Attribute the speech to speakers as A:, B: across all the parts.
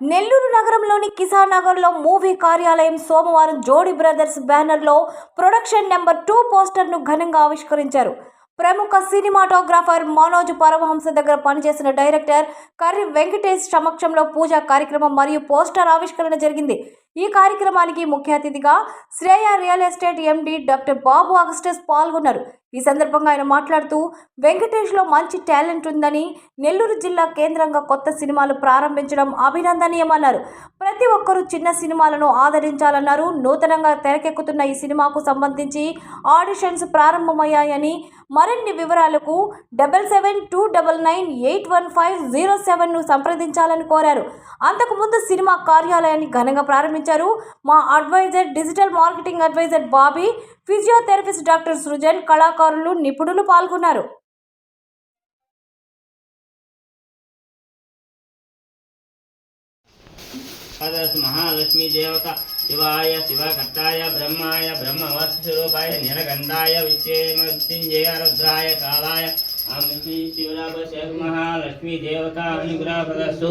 A: నెల్లూరు నగరంలోని కిసాన్ నగర్లో మూవీ కార్యాలయం సోమవారం జోడి బ్రదర్స్ బ్యానర్లో ప్రొడక్షన్ నెంబర్ టూ పోస్టర్ను ఘనంగా ఆవిష్కరించారు. ప్రముఖ సినిమాటోగ్రాఫర్ మనోజ్ పరమహంస దగ్గర పనిచేసిన డైరెక్టర్ కర్రి వెంకటేష్ సమక్షంలో పూజా కార్యక్రమం మరియు పోస్టర్ ఆవిష్కరణ జరిగింది. ఈ కార్యక్రమానికి ముఖ్య అతిథిగా Shreya real estate MD doctor Babu Augustus పాల్గొన్నారు. ఈ సందర్భంగా ఆయన మాట్లాడుతూ వెంకటేష్లో మంచి టాలెంట్ ఉందని నెల్లూరు జిల్లా కేంద్రంగా కొత్త సినిమాలు ప్రారంభించడం అభినందనీయమన్నారు. ప్రతి ఒక్కరూ చిన్న సినిమాలను ఆదరించాలన్నారు. నూతనంగా తెరకెక్కుతున్న ఈ సినిమాకు సంబంధించి ఆడిషన్స్ ప్రారంభమయ్యాయని మరిన్ని వివరాలకు double seven two double nine eight one five zero సెవెన్ను సంప్రదించాలని కోరారు. అంతకుముందు సినిమా కార్యాలయాన్ని ఘనంగా ప్రారంభించారు నిర్వహించారు మా adviser digital marketing adviser Bobby physiotherapist doctor Srujan కళాకారులు నిపుణులు పాల్గొన్నారు.
B: మహాలక్ష్మీ దేవత శివాయ శివకర్తాయ బ్రహ్మాయ బ్రహ్మవత్స్వరూపాయ నిరగంధాయ విశ్వేమృత్యుంజయ రుద్రాయ కాళాయ ఆమె శ్రీ శివరాభ మహాలక్ష్మీ దేవత అనుగ్రహ
C: ప్రదస్సు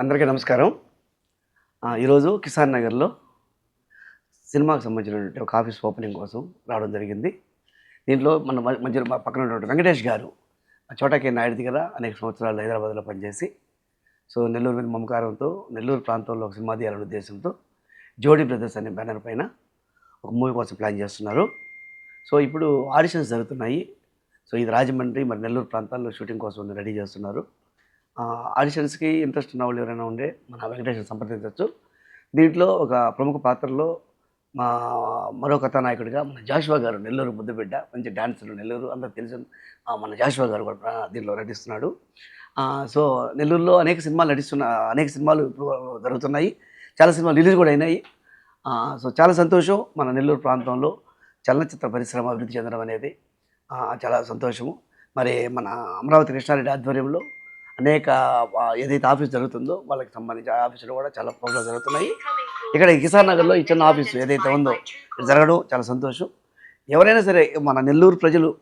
C: అందరికీ నమస్కారం. ఈరోజు కిసాన్ నగర్లో సినిమాకు సంబంధించినటువంటి ఒక ఆఫీస్ ఓపెనింగ్ కోసం రావడం జరిగింది. దీంట్లో మన మధ్య పక్కన ఉన్నటువంటి వెంకటేష్ గారు చోటకే నాయుడు దగ్గర అనేక సంవత్సరాలు హైదరాబాద్లో పనిచేసి. సో నెల్లూరు మీద మమకారంతో నెల్లూరు ప్రాంతంలో ఒక సినిమా తీయాలనే ఉద్దేశంతో జోడీ బ్రదర్స్ అనే బ్యానర్ పైన ఒక మూవీ కోసం ప్లాన్ చేస్తున్నారు. సో ఇప్పుడు ఆడిషన్స్ జరుగుతున్నాయి. సో ఇది రాజమండ్రి మరి నెల్లూరు ప్రాంతాల్లో షూటింగ్ కోసం రెడీ చేస్తున్నారు. ఆడిషన్స్కి ఇంట్రెస్ట్ ఉన్న వాళ్ళు ఎవరైనా ఉండే మన వెంకటేశ్వర సంప్రదించవచ్చు. దీంట్లో ఒక ప్రముఖ పాత్రలో మా మరో కథానాయకుడిగా మన జాషువా గారు నెల్లూరు ముద్దుబిడ్డ మంచి డాన్సర్ నెల్లూరు అందరికి తెలిసిన మన జాషువా గారు కూడా దీనిలో దీంట్లో నటిస్తున్నాడు. సో నెల్లూరులో అనేక సినిమాలు నటిస్తున్న అనేక సినిమాలు ఇప్పుడు జరుగుతున్నాయి. చాలా సినిమాలు రిలీజ్ కూడా అయినాయి. సో చాలా సంతోషం మన నెల్లూరు ప్రాంతంలో చలనచిత్ర పరిశ్రమ అభివృద్ధి చెందడం అనేది. చాలా సంతోషము. మరి మన అమరావతి కృష్ణారెడ్డి ఆధ్వర్యంలో అనేక ఏదైతే ఆఫీస్ జరుగుతుందో వాళ్ళకి సంబంధించి ఆఫీసులు కూడా చాలా ప్రోగ్రామ్ జరుగుతున్నాయి. ఇక్కడ కిసాన్ నగర్లో ఈ చిన్న ఆఫీసు ఏదైతే ఉందో జరగడం చాలా సంతోషం. ఎవరైనా సరే మన నెల్లూరు ప్రజలు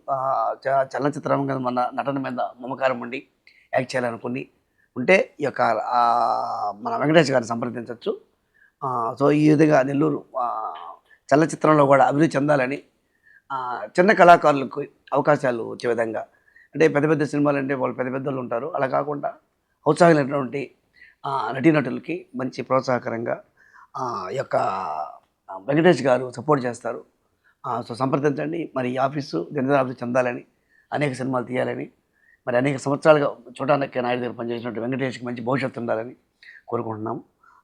C: చ- చలనచిత్ర రంగం మన నటన మీద మమకారం ఉండి యాక్ట్ చేయాలనుకుని ఉంటే ఈ యొక్క మన వెంకటేష్ గారిని సంప్రదించవచ్చు. సో ఈ విధంగా నెల్లూరు చలనచిత్రంలో కూడా అభివృద్ధి చెందాలని చిన్న కళాకారులకు అవకాశాలు వచ్చే విధంగా. అంటే పెద్ద పెద్ద సినిమాలు అంటే వాళ్ళు పెద్ద పెద్ద వాళ్ళు ఉంటారు. అలా కాకుండా ఔత్సాహమైనటువంటి నటీనటులకి మంచి ప్రోత్సాహకరంగా ఈ యొక్క వెంకటేష్ గారు సపోర్ట్ చేస్తారు. సో సంప్రదించండి. మరి ఈ ఆఫీసు జనరల్ అభివృద్ధి చెందాలని అనేక సినిమాలు తీయాలని మరి అనేక సంవత్సరాలుగా చూడడానికి నాయుడు దగ్గర పనిచేసినట్టు వెంకటేష్కి మంచి భవిష్యత్తు ఉండాలని కోరుకుంటున్నాం.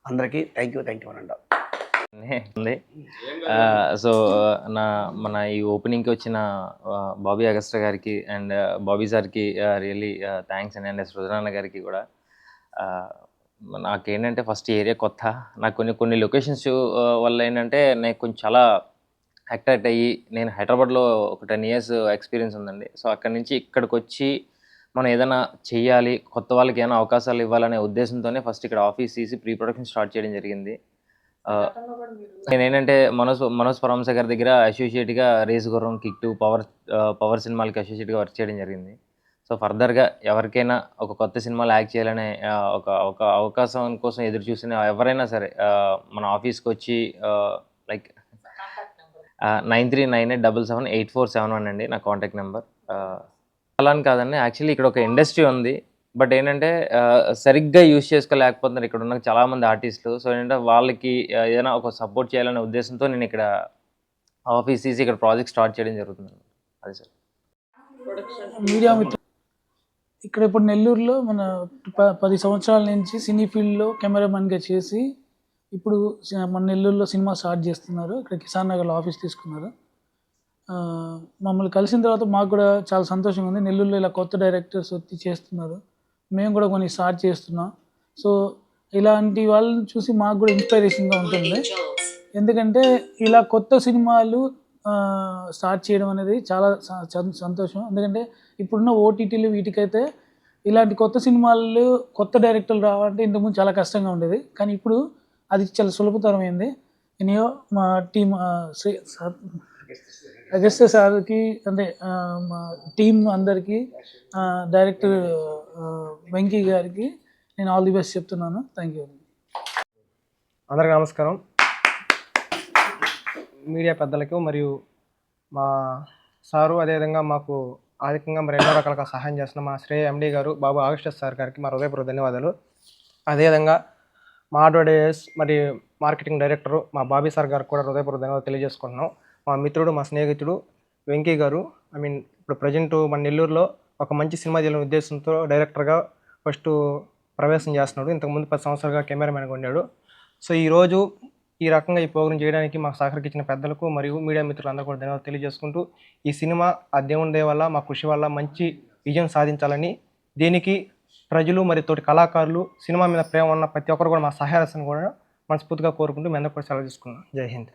C: అందరికీ థ్యాంక్ యూ థ్యాంక్ యూ అనండి.
D: ఉంది. సో నా మన ఈ ఓపెనింగ్కి వచ్చిన బాబీ అగస్ట గారికి అండ్ బాబీ సార్కి రియల్లీ థ్యాంక్స్ అండి. అండ్ సృజనాన్న గారికి కూడా. నాకేంటంటే ఫస్ట్ ఏరియా కొత్త. నాకు కొన్ని కొన్ని లొకేషన్స్ వల్ల ఏంటంటే నేను కొంచెం చాలా అట్రాక్ట్ అయ్యి నేను హైదరాబాద్లో ఒక టెన్ ఇయర్స్ ఎక్స్పీరియన్స్ ఉందండి. సో అక్కడి నుంచి ఇక్కడికి వచ్చి మనం ఏదైనా చెయ్యాలి కొత్త వాళ్ళకి ఏమైనా అవకాశాలు ఇవ్వాలనే ఉద్దేశంతోనే ఫస్ట్ ఇక్కడ ఆఫీస్ తీసి ప్రీ ప్రొడక్షన్ స్టార్ట్ చేయడం జరిగింది. ఆ, నేను ఏంటంటే మనోజ్ మనోజ్ పరమశ గారి దగ్గర అసోసియేట్గా race Gurram kick two power power సినిమాలకి అసోసియేట్గా వర్క్ చేయడం జరిగింది. సో ఫర్దర్గా ఎవరికైనా ఒక కొత్త సినిమాలో యాక్ట్ చేయాలనే ఒక ఒక అవకాశం కోసం ఎదురు చూసిన ఎవరైనా సరే మన ఆఫీస్కి వచ్చి like nine three nine eight double seven eight four seven one అండి నా కాంటాక్ట్ నెంబర్. అలా అని కాదండి. యాక్చువల్లీ ఇక్కడ ఒక ఇండస్ట్రీ ఉంది. బట్ ఏంటంటే సరిగ్గా యూజ్ చేసుకోలేకపోతున్నారు ఇక్కడ ఉన్న చాలామంది ఆర్టిస్టులు సో ఏంటంటే వాళ్ళకి ఏదైనా ఒక సపోర్ట్ చేయాలనే ఉద్దేశంతో నేను ఇక్కడ ఆఫీస్ తీసి ఇక్కడ ప్రాజెక్ట్ స్టార్ట్ చేయడం జరుగుతుంది. అది సార్.
E: మీడియా ఇక్కడ ఇప్పుడు నెల్లూరులో మన ప- పది సంవత్సరాల నుంచి సినీ ఫీల్డ్లో కెమెరామెన్గా చేసి ఇప్పుడు మన నెల్లూరులో సినిమా స్టార్ట్ చేస్తున్నారు. ఇక్కడ కిసాన్ నగర్లో ఆఫీస్ తీసుకున్నారు. మమ్మల్ని కలిసిన తర్వాత మాకు కూడా చాలా సంతోషంగా ఉంది. నెల్లూరులో ఇలా కొత్త డైరెక్టర్స్ వచ్చి చేస్తున్నారు. మేము కూడా కొన్ని స్టార్ట్ చేస్తున్నాం. సో ఇలాంటి వాళ్ళని చూసి మాకు కూడా ఇన్స్పిరేషన్గా ఉంటుంది. ఎందుకంటే ఇలా కొత్త సినిమాలు స్టార్ట్ చేయడం అనేది చాలా సంతోషం. ఎందుకంటే ఇప్పుడున్న ఓటీటీలు వీటికైతే ఇలాంటి కొత్త సినిమాలు కొత్త డైరెక్టర్లు రావాలంటే ఇంతకుముందు చాలా కష్టంగా ఉండేది. కానీ ఇప్పుడు అది చాలా సులభతరమైంది. నేను మా టీం శ్రీ అగస్త్య సార్కి అంటే మా టీం అందరికీ డైరెక్టర్ వెంకీ గారికి నేను ఆల్ ది బెస్ట్ చెప్తున్నాను. Thank you.
F: అందరికి నమస్కారం. మీడియా పెద్దలకు మరియు మా సారు అదేవిధంగా మాకు ఆర్థికంగా మరి ఎన్నో రకాలుగా సహాయం చేస్తున్న మా శ్రేయ ఎండి గారు బాబు ఆగస్టస్ సార్ గారికి మా హృదయపూర్వక ధన్యవాదాలు. అదేవిధంగా మా అడ్వర్టైజ్ మరి మార్కెటింగ్ డైరెక్టరు మా బాబీ సార్ గారికి కూడా హృదయపూర్వక ధన్యవాదాలు తెలియజేసుకుంటున్నాం. మా మిత్రుడు మా స్నేహితుడు వెంకీ గారు ఐ మీన్ ఇప్పుడు ప్రజెంట్ మన నెల్లూరులో ఒక మంచి సినిమా చేయాలనే ఉద్దేశంతో డైరెక్టర్గా ఫస్ట్ ప్రవేశం చేస్తున్నాడు. ఇంతకుముందు పది సంవత్సరాలుగా కెమెరామెన్గా ఉన్నాడు సో ఈరోజు ఈ రకంగా ఈ ప్రోగ్రాం చేయడానికి మాకు సహకరించిన పెద్దలకు మరియు మీడియా మిత్రులందరూ కూడా ధన్యవాదాలు తెలియజేసుకుంటూ ఈ సినిమా ఆ దేవుని దయ వల్ల మా కృషి వల్ల మంచి విజయం సాధించాలని దీనికి ప్రజలు మరియు తోటి కళాకారులు సినిమా మీద ప్రేమ ఉన్న ప్రతి ఒక్కరు కూడా మా సహాయాన్ని కూడా మనస్ఫూర్తిగా కోరుకుంటూ మీ అందరూ కూడా సెలవు తీసుకున్నాం జై హింద్.